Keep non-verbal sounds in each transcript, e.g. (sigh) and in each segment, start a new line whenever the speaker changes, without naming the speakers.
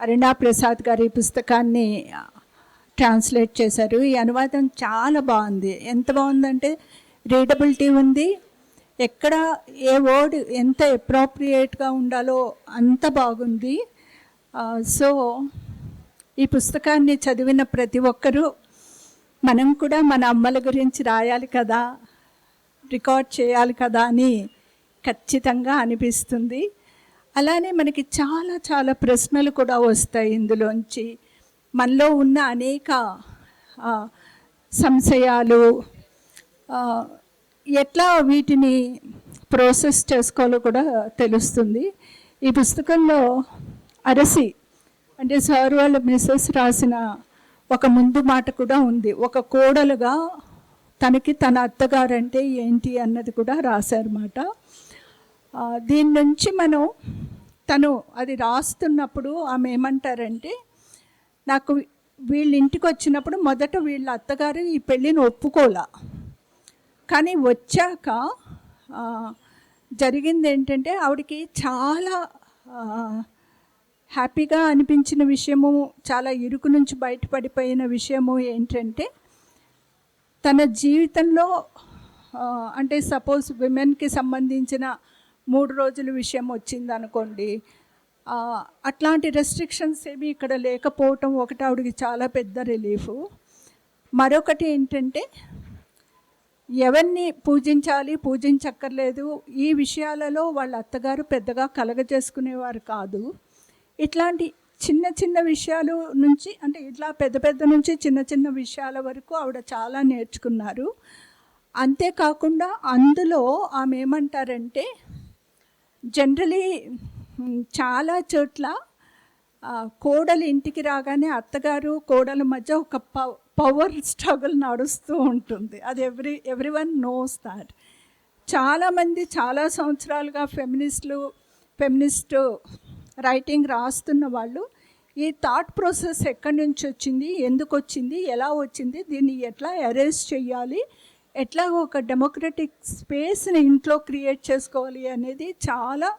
అరుణా ప్రసాద్ గారి ఈ పుస్తకాన్ని ట్రాన్స్లేట్ చేశారు. ఈ అనువాదం చాలా బాగుంది. ఎంత బాగుందంటే రీడబిలిటీ ఉంది. ఎక్కడ ఏ వర్డ్ ఎంత అప్రోప్రియేట్గా ఉండాలో అంత బాగుంది. సో ఈ పుస్తకాన్ని చదివిన ప్రతి ఒక్కరూ మనం కూడా మన అమ్మల గురించి రాయాలి కదా రికార్డ్ చేయాలి కదా అని ఖచ్చితంగా అనిపిస్తుంది. అలానే మనకి చాలా చాలా ప్రశ్నలు కూడా వస్తాయి ఇందులోంచి. మనలో ఉన్న అనేక సంశయాలు ఎట్లా వీటిని ప్రాసెస్ చేసుకోవాలో కూడా తెలుస్తుంది. ఈ పుస్తకంలో అరసి అంటే సార్ వాళ్ళ మిస్సెస్ రాసిన ఒక ముందు మాట కూడా ఉంది. ఒక కోడలుగా తనకి తన అత్తగారంటే ఏంటి అన్నది కూడా రాశారన్నమాట దీని నుంచి మనం తను అది రాస్తున్నప్పుడు ఆమె ఏమంటారంటే నాకు వీళ్ళ ఇంటికి వచ్చినప్పుడు మొదట వీళ్ళ అత్తగారు ఈ పెళ్ళిని ఒప్పుకోలా. కానీ వచ్చాక జరిగింది ఏంటంటే ఆవిడకి చాలా హ్యాపీగా అనిపించిన విషయము చాలా ఇరుకు నుంచి బయటపడిపోయిన విషయము ఏంటంటే తన జీవితంలో అంటే సపోజ్ విమెన్కి సంబంధించిన మూడు రోజుల విషయం వచ్చింది అనుకోండి అట్లాంటి రెస్ట్రిక్షన్స్ ఏమీ ఇక్కడ లేకపోవటం ఒకటి ఆవిడకి చాలా పెద్ద రిలీఫ్ మరొకటి ఏంటంటే ఎవరిని పూజించాలి పూజించక్కర్లేదు ఈ విషయాలలో వాళ్ళ అత్తగారు పెద్దగా కలగజేసుకునేవారు కాదు. ఇట్లాంటి చిన్న చిన్న విషయాలు నుంచి అంటే ఇట్లా పెద్ద పెద్ద నుంచి చిన్న చిన్న విషయాల వరకు ఆవిడ చాలా నేర్చుకున్నారు. అంతేకాకుండా అందులో ఆమె ఏమంటారంటే జనరలీ చాలా చోట్ల కోడలు ఇంటికి రాగానే అత్తగారు కోడల మధ్య ఒక పవర్ (laughs) స్ట్రగుల్ నడుస్తూ ఉంటుంది. అది every every one knows that. చాలామంది చాలా సంవత్సరాలుగా ఫెమినిస్టులు ఫెమినిస్ట్ రైటింగ్ రాస్తున్న వాళ్ళు ఈ థాట్ ప్రాసెస్ ఎక్కడి నుంచి వచ్చింది ఎందుకు వచ్చింది ఎలా వచ్చింది దీన్ని ఎట్లా అరేంజ్ చేయాలి ఎట్లా ఒక డెమోక్రటిక్ స్పేస్ని ఇంట్లో క్రియేట్ చేసుకోవాలి అనేది చాలా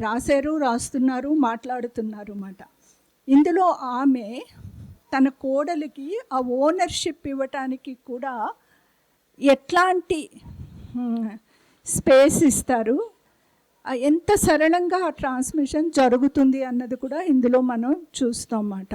రాశారు రాస్తున్నారు మాట్లాడుతున్నారు అన్నమాట ఇందులో ఆమె తన కోడలికి ఆ ఓనర్షిప్ ఇవ్వటానికి కూడా ఎట్లాంటి స్పేస్ ఇస్తారు? ఎంత సరళంగా ఆ ట్రాన్స్మిషన్ జరుగుతుంది అన్నది కూడా ఇందులో మనం చూస్తాం అన్నమాట